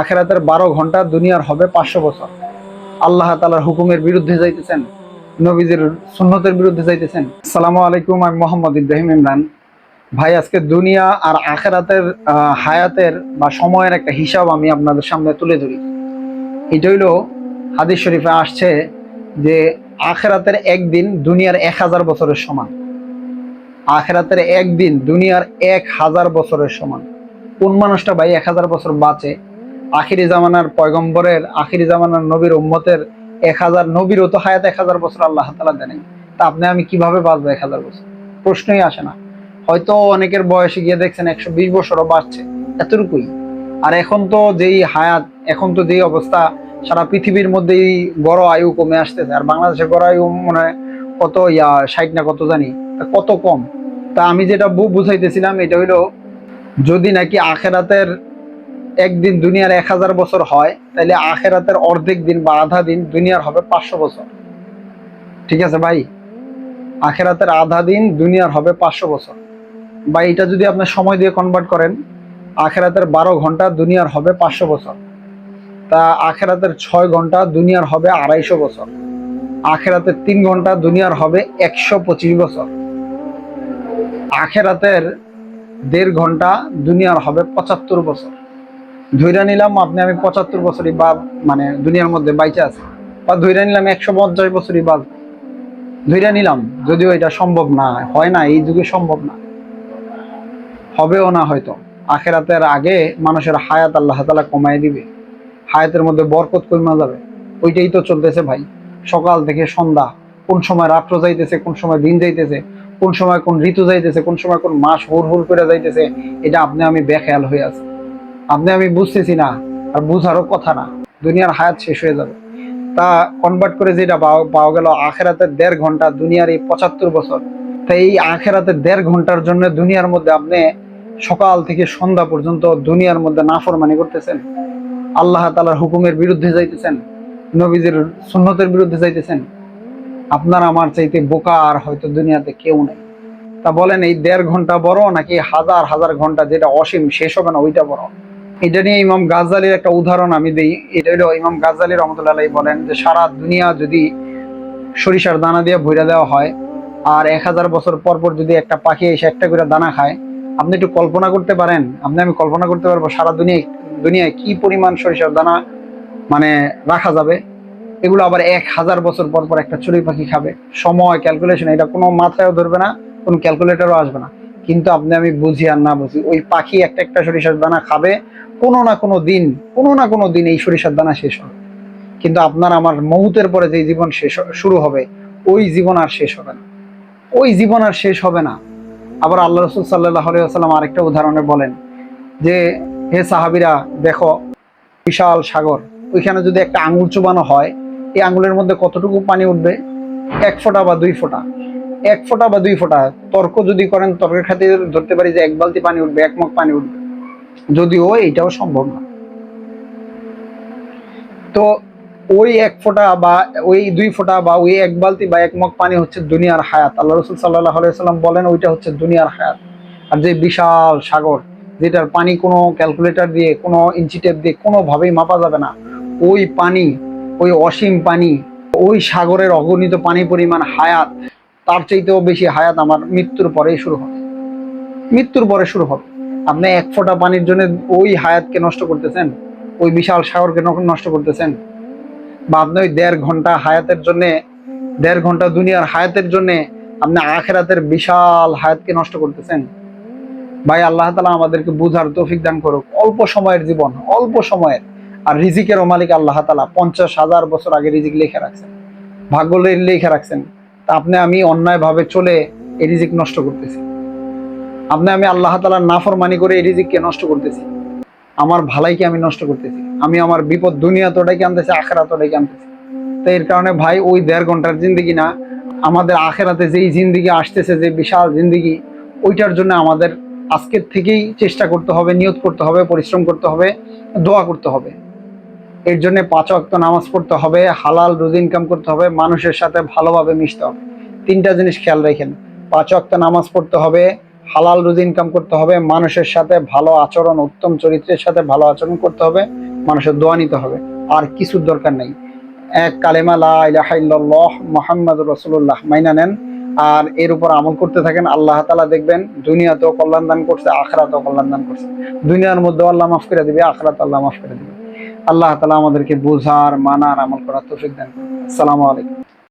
আখেরাতের বারো ঘণ্টা দুনিয়ার হবে পাঁচশো বছর। আল্লাহ তালার হুকুমের বিরুদ্ধে যাইতেছেন, নবীজির সুন্নতের বিরুদ্ধে যাইতেছেন। সালামু আলাইকুম, আমি মোহাম্মদ ইব্রাহিম ইমরান। ভাই, আজকে দুনিয়া আর আখেরাতের হায়াতের বা সময়ের একটা হিসাব আমি আপনাদের সামনে তুলে ধরি। এটা হইল, হাদিস শরীফে আসছে যে আখেরাতের একদিন দুনিয়ার এক হাজার বছরের সমান। আখেরাতের একদিন দুনিয়ার এক হাজার বছরের সমান। কোন মানুষটা ভাই এক হাজার বছর বাঁচে? আখিরি জামানার পয়গম্বরের, আখিরি জামানার নবীর উম্মতের এক হাজার নবীরও তো হায়াত এক হাজার বছর আল্লাহ তালা দেন তা আপনি আমি কীভাবে বাঁচবো এক হাজার বছর? প্রশ্নই আসে না। হয়তো অনেকের বয়সে গিয়ে দেখছেন একশো বিশ বছরও বাড়ছে, এতটুকুই। আর এখন তো যেই হায়াত, এখন তো যেই অবস্থা, সারা পৃথিবীর মধ্যেই গড় আয়ু কমে আসতেছে। আর বাংলাদেশের গড় আয়ু মনে হয় কত, ইয়া, ষাট না কত জানি কত কম? তা আমি যেটা বুঝাইতেছিলাম, এটা হইল যদি নাকি আখেরাতের একদিন দুনিয়ার এক হাজার বছর হয় তাহলে আখেরাতের অর্ধেক দিন বা আধা দিন দুনিয়ার হবে পাঁচশো বছর। ঠিক আছে ভাই? আখেরাতের আধা দিন দুনিয়ার হবে পাঁচশো বছর। বা এটা যদি আপনি সময় দিয়ে কনভার্ট করেন, আখেরাতের বারো ঘণ্টা দুনিয়ার হবে পাঁচশো বছর। তা আখেরাতের ছয় ঘণ্টা দুনিয়ার হবে আড়াইশো বছর। আখেরাতের তিন ঘণ্টা দুনিয়ার হবে একশো পঁচিশ বছর। আখেরাতের দেড় ঘণ্টা দুনিয়ার হবে পঁচাত্তর বছর। ধৈরা নিলাম, আপনি আমি পঁচাত্তর বছরই বা মানে দুনিয়ার মধ্যে বাইচে আছে। বা ধৈরা নিলাম একশো পঞ্চাশ বছরই বাদ ধৈরা নিলাম, যদিও এটা সম্ভব না, হয় না, এই যুগে সম্ভব না। হবেও না হয়তো। আখেরাতের আগে মানুষের হায়াত আল্লাহ তালা কমায় দিবে। হায়াতের মধ্যে বরকত কমা যাবে। ওইটাই তো চলতেছে ভাই। সকাল থেকে সন্ধ্যা, কোন সময় রাত্র যাইতেছে, কোন সময় দিন যাইতেছে, কোন সময় কোন ঋতু যাইতেছে, কোন সময় কোন মাস হুর হুর করে যাইতেছে, এটা আপনি আমি বেখেয়াল হয়ে আছে। আপনি আমি বুঝতেছি না, আর বুঝারও কথা না। দুনিয়ার হায়াত শেষ হয়ে যাবে। তা কনভার্ট করে যেটা পাওয়া গেল আখেরাতের দেড় ঘণ্টা দুনিয়ার এই পঁচাত্তর বছর। তা এই আখেরাতের দেড় ঘণ্টার জন্য দুনিয়ার মধ্যে আপনি সকাল থেকে সন্ধ্যা পর্যন্ত দুনিয়ার মধ্যে নাফরমানি করতেছেন। আল্লাহ তালার হুকুমের বিরুদ্ধে যাইতেছেন। নবীজির সুন্নতের বিরুদ্ধে যাইতেছেন। আপনার আমার চাইতে বোকা আর হয়তো দুনিয়াতে কেউ নেই। তা বলেন এই দেড় ঘণ্টা বড় নাকি হাজার হাজার ঘণ্টা যেটা অসীম, শেষ হবে না, ওইটা বড়? এটা নিয়ে ইমাম গাজ্জালির একটা উদাহরণ আমি দিই। এটা হলো ইমাম গাজ্জালি রহমতুল্লাহ বলেন যে, সারা দুনিয়া যদি সরিষার দানা দিয়ে ভইরা দেওয়া হয় আর এক হাজার বছর পর পর যদি একটা পাখি এসে একটা করে দানা খায়, আপনি একটু কল্পনা করতে পারেন? আপনি আমি কল্পনা করতে পারব সারা দুনিয়ায় দুনিয়ায় কি পরিমাণ সরিষার দানা মানে রাখা যাবে? এগুলো আবার এক হাজার বছর পর পর একটা চড়ুই পাখি খাবে। সময় ক্যালকুলেশন এটা কোনো মাথায়ও ধরবে না, কোনো ক্যালকুলেটরও আসবে না। কিন্তু আপনি, আমি বুঝি আর না বুঝি, ওই পাখি একটা একটা সরিষার দানা খাবে, কোনো না কোনো দিন, কোনো না কোনো দিন এই সরিষার দানা শেষ হবে। কিন্তু আপনার আমার মৌতের পরে যে জীবন শেষ শুরু হবে, ওই জীবন আর শেষ হবে না। ওই জীবন আর শেষ হবে না। আবার আল্লাহ রসুল সাল্লাহ আলাইসাল্লাম আরেকটা উদাহরণে বলেন যে, হে সাহাবিরা, দেখো, বিশাল সাগর, ওইখানে যদি একটা আঙুল চুবানো হয়, এই আঙুলের মধ্যে কতটুকু পানি উঠবে? এক ফোঁটা বা দুই ফোঁটা। এক ফোঁটা বা দুই ফোঁটা তর্ক যদি করেন, তর্কের খাতিরে ধরতে পারি যে এক বালতি পানি উঠবে, এক মগ পানি উঠবে। যদিও এইটাও সম্ভব না। তো ওই এক ফোঁটা বা ওই দুই ফোঁটা বা ওই এক বালতি বা এক মগ পানি হচ্ছে দুনিয়ার হায়াত। আল্লাহ রসুল সাল্লাহ সাল্লাম বলেন, ওইটা হচ্ছে দুনিয়ার হায়াত। আর যে বিশাল সাগর, যেটার পানি কোনো ক্যালকুলেটর দিয়ে, কোনো ইঞ্চি টেপ দিয়ে কোনোভাবেই মাপা যাবে না, ওই পানি, ওই অসীম পানি, ওই সাগরের অগণিত পানি পরিমাণ হায়াত তার চাইতেও বেশি হায়াত আমার মৃত্যুর পরেই শুরু হবে। মৃত্যুর পরে শুরু হবে। আপনি এক ফোঁটা পানির জন্য ওই হায়াতকে নষ্ট করতেছেন, ওই বিশাল সাগরকে নষ্ট করতেছেন। বা আপনি ওই দেড় ঘণ্টা হায়াতের জন্য, দেড় ঘণ্টা দুনিয়ার হায়াতের জন্য আপনি আখেরাতের বিশাল হায়াতকে নষ্ট করতেছেন। ভাই, আল্লাহ তালা আমাদেরকে বুঝার তৌফিক দান করুক। অল্প সময়ের জীবন, অল্প সময়ের। আর রিজিকেরও মালিক আল্লাহ তালা পঞ্চাশ হাজার বছর আগে রিজিক লিখে রাখছেন। ভাগ্য লিখে রাখছেন। আপনি আমি অন্যায়ভাবে চলে এই রিজিক নষ্ট করতেছি। আপনি আমি আল্লাহ তালার নাফরমানি করে এই রিজিককে নষ্ট করতেছি। আমার ভালাইকে আমি নষ্ট করতেছি। আমি আমার বিপদ দুনিয়া তোটাকে আনতেছি আখেরা তোটাকে আনতেছি। তো এর কারণে ভাই, ওই দেড় ঘণ্টার জিন্দিগি না, আমাদের আখেরাতে যেই জিন্দিগি আসতেছে, যে বিশাল জিন্দিগি, ওইটার জন্য আমাদের আজকের থেকেই চেষ্টা করতে হবে, নিয়ত করতে হবে, পরিশ্রম করতে হবে, দোয়া করতে হবে। এর জন্য পাঁচ অক্ত নামাজ পড়তে হবে, হালাল রোজ ইনকাম করতে হবে, মানুষের সাথে ভালোভাবে মিশতে হবে। তিনটা জিনিস খেয়াল রাখেন। পাঁচ অক্ত নামাজ পড়তে হবে, হালাল রোজ ইনকাম করতে হবে, মানুষের সাথে ভালো আচরণ, উত্তম চরিত্রের সাথে ভালো আচরণ করতে হবে, মানুষের দোয়া নিতে হবে। আর কিছুর দরকার নেই। এক কালেমা, লা ইলাহা রসুল্লাহ মাইনা নেন। আর এর উপর আমল করতে থাকেন, আল্লাহ তালা দেখবেন, দুনিয়াতেও কল্যাণ দান করছে, আখরাতেও কল্যাণ দান করছে। দুনিয়ার মধ্যে আল্লাহ মাফ করে দিবে, আখরাত আল্লাহ মাফ করে দিবে। আল্লাহ তালা আমাদেরকে বোঝার মানার আমল করার তৌফিক দেন আসসালামু আলাইকুম।